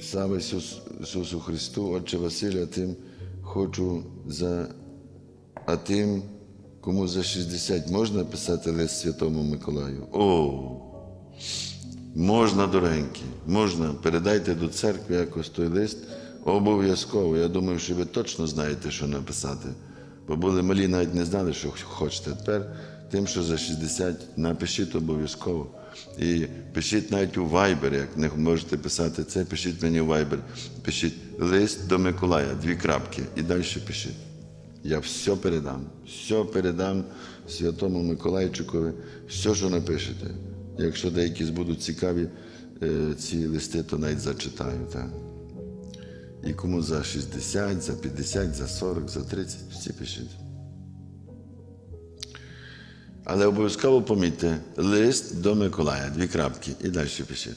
Слава Ісус, Ісусу Христу, Отче Василя, тим хочу за, а тим, кому за 60 можна писати лист Святому Миколаю? О! Можна, дорогенькі, можна. Передайте до церкви якось той лист. Обов'язково. Я думаю, що ви точно знаєте, що написати. Бо були малі, навіть не знали, що хочете. Тепер тим, що за 60, напишіть обов'язково. І пишіть навіть у Viber, як не можете писати це, пишіть мені у Viber. Пишіть лист до Миколая, дві крапки, і далі пишіть. Я все передам, все передам Святому Миколайчикові, все, що напишете. Якщо деякі будуть цікаві е, ці листи, то навіть зачитаю. Так? І кому за 60, за 50, за 40, за 30, всі пишіть. Але обов'язково помітьте лист до Миколая, дві крапки, і далі пишіть.